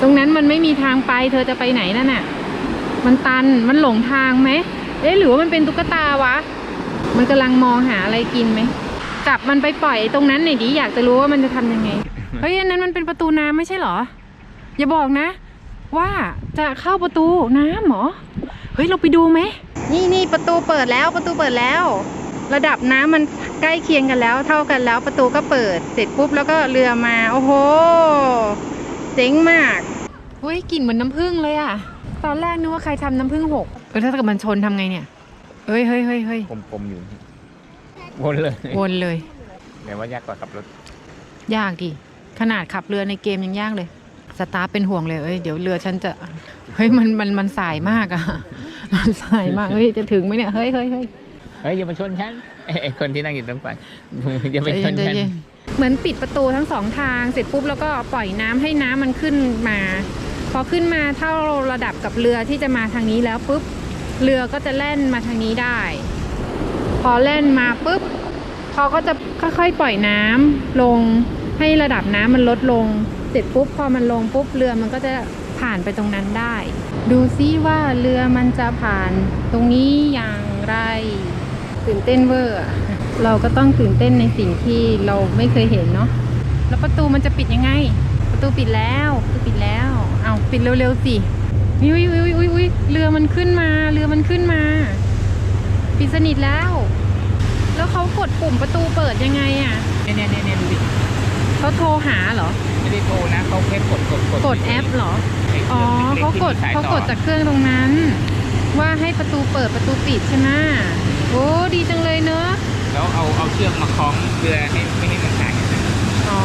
ตรงนั้นมันไม่มีทางไป เธอจะไปไหนนั่นน่ะ มันตันมันหลงทางไหมเอ๊ะหรือว่ามันเป็นตุ๊กตาวะ มันกำลังมองหาอะไรกินไหมจับมันไปปล่อยตรงนั้นหน่อยดิอยากจะรู้ว่ามันจะทำยังไงเฮ้ยอันนั้นมันเป็นประตูน้ำไม่ใช่เหรอ อย่าบอกนะ ว่าจะเข้าประตูน้ำเหรอเฮ้ยเราไปดูไหมนี่นี่ประตูเปิดแล้วประตูเปิดแล้ว ระดับน้ำมันใกล้เคียงกันแล้ว เท่ากันแล้วประตูก็เปิดเสร็จปุ๊บแล้วก็เรือมา โอ้โหเจ๋งมาก เฮ้ยกลิ่นเหมือนน้ำผึ้งเลยอะตอนแรกนึกว่าใครทำน้ำผึ้งหกเออถ้าเกิดมันชนทำไงเนี่ยเฮ้ยเฮ้ยเฮ้ยเฮ้ยกลมๆอยู่ วนเลยวนเลยแต่ว่ายากกว่าขับรถ ยากดิขนาดขับเรือในเกมยังยากเลย สตาร์ทเป็นห่วงเลยเอ้ยเดี๋ยวเรือฉันจะเฮ้ยมันมันมันสายมากอะมันสายมากเฮ้ยจะถึงไหมเนี่ยเฮ้ยเฮ้ยเฮ้ยเฮ้ยอย่ามาชนฉันเอ้ยไอ้คนที่นั่งอยู่ตรงฝั่งอย่าไปชนใจฉันเย็นๆเหมือนปิดประตูทั้งสองทางเสร็จปุ๊บแล้วก็ปล่อยน้ำให้น้ำมันขึ้นมา พอขึ้นมาเท่าระดับกับเรือที่จะมาทางนี้แล้วปุ๊บเรือก็จะแล่นมาทางนี้ได้ พอแล่นมาปุ๊บเขาก็จะค่อยๆปล่อยน้ำลงให้ระดับน้ำมันลดลง เสร็จปุ๊บพอมันลงปุ๊บเรือมันก็จะผ่านไปตรงนั้นได้ ดูซิว่าเรือมันจะผ่านตรงนี้อย่างไร ตื่นเต้นเวอร์เราก็ต้องตื่นเต้นในสิ่งที่เราไม่เคยเห็นเนาะแล้วประตูมันจะปิดยังไง ประตูปิดแล้วประตูปิดแล้วเอาปิดเร็วๆสิอุ้ยอุ้ยอุ้ยอุ้ยเรือมันขึ้นมา เรือมันขึ้นมา ปิดสนิทแล้ว แล้วเขากดปุ่มประตูเปิดยังไงอะเนี่ยเนี่ยเนี่ยเนี่ยดูดิเขาโทรหาเหรอไม่ได้โทรนะเขาแค่กดกดกดกดแอปเหรอไคอ๋อรื่องล็เขาๆที่กดมีสยเขาต่อกดจากเครื่องตรงนั้น ว่าให้ประตูเปิดประตูปิดใช่ไหมโอ้ดีจังเลยเนอะแล้วเอาเอาเชือกมาคล้องเรือให้ไม่ให้มันขาดกันนะ อ๋อ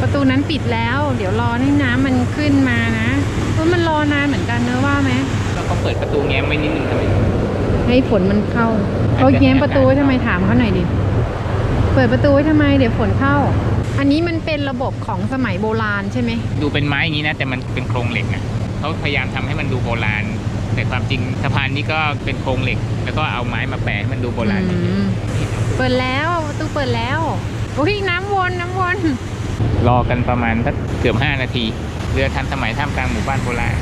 ประตู นั้นปิดแล้ว เดี๋ยวรอให้น้ำมันขึ้นมานะเพราะมันรอนานเหมือนกันเนอะว่าไหมแล้วก็เปิดประตูแง้มไว้นิดนึงทำไมให้ฝนมันเข้าเขาแง้มประตูไว้ทำไมถามเขาหน่อยดิเปิดประตูไว้ทำไมเดี๋ยวฝนเข้า อันนี้มันเป็นระบบของสมัยโบราณใช่ไหมดูเป็นไม้อย่างนี้นะแต่มันเป็นโครงเหล็กอะเขาพยายามทำให้มันดูโบราณ แต่ความจริงสะพานนี้ก็เป็นโครงเหล็ก แล้วก็เอาไม้มาแปะให้มันดูโบราณนิดนึงอืมเปิดแล้วประตูเปิดแล้วอุ้ยน้ำวนน้ำวน รอกันประมาณสักเกือบ 5 นาที เรือทันสมัยท่ามกลางหมู่บ้านโบราณ